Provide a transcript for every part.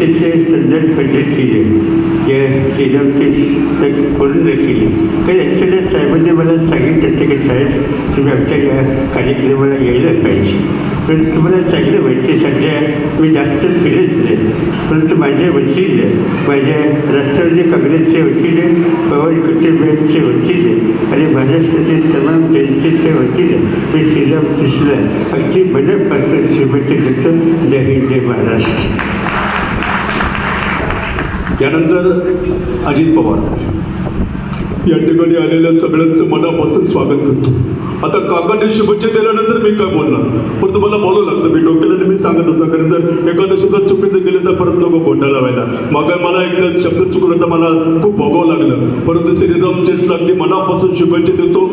अतिशय सुंदर पद्धतीने त्या श्रीरामची एक पूर्ण केली. तर ॲक्च्युली साहेबांनी मला सांगितलं होतं की साहेब तुम्ही आमच्या या कार्यक्रमाला यायला पाहिजे. पण तुम्हाला चांगलं माहिती सध्या मी जास्त फिरत नाही. परंतु माझ्या वतीने माझ्या राष्ट्रवादी काँग्रेसचे वतीने पवार कुटुंबियांचे वतीने आणि महाराष्ट्रातील तमाम जनतेच्या वतीने मी श्रीराम कृष्ण अगदी मनपासून श्रीमती देतो जय हिंद जय महाराष्ट्र. त्यानंतर अजित पवार. या ठिकाणी आलेल्या सगळ्यांचं मनापासून स्वागत करतो. आता काकांनी शुभेच्छा दिल्यानंतर मी काय बोलणार? पण तुम्हाला बोलावं लागतं. मी डोक्याला मी सांगत होता कारण तर तर परत नको गोंडा लावायला. मग मला एकदा शब्द चुकलं तर मला खूप भोगावं लागलं. परंतु श्रीराम चेस्टला अगदी मनापासून शुभेच्छा देतो.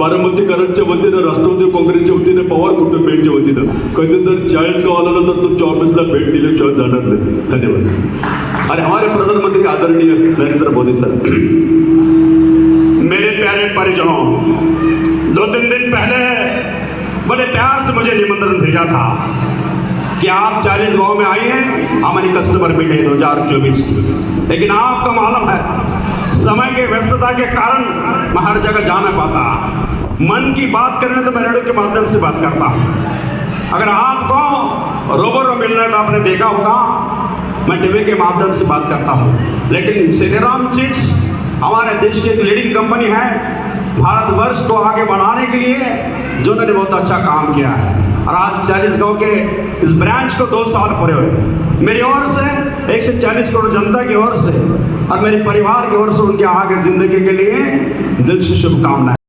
बारामतीकरांच्या वतीनं राष्ट्रवादी काँग्रेसच्या वतीने पवार कुटुंबियांच्या वतीनं. कधी जर चाळीसगाव आला ना तर तुमच्या ऑफिसला भेट दिल्याशिवाय जाणार नाही. धन्यवाद. आणि हमारे प्रधानमंत्री आदरणीय नरेंद्र मोदी सर मेरे प्यारे परिजनों दो तीन दिन पहले बड़े प्यार से मुझे निमंत्रण भेजा था। कि आप चालीस गाँव में आइए हमारी कस्टमर मीटिंग दो हज़ार चौबीस लेकिन आपका मालूम है, समय के व्यस्तता के कारण मैं हर जगह जा नहीं पाता। मन की बात करने तो मैं रेडियो के माध्यम से बात करता हूँ। अगर आपको रोबोरो मिलना है तो आपने देखा होगा, मैं टीवी के माध्यम से बात करता हूँ। लेकिन श्रीराम चिट्स हमारे देश की एक लीडिंग कंपनी है, भारतवर्ष को आगे बढ़ाने के लिए, जो उन्होंने बहुत अच्छा काम किया है। और आज चालीस गाँव के इस ब्रांच को दो साल पूरे हुए। मेरी ओर से, एक से चालीस करोड़ जनता की ओर से और मेरे परिवार की ओर से उनके आगे ज़िंदगी के लिए दिल से शुभकामनाएँ।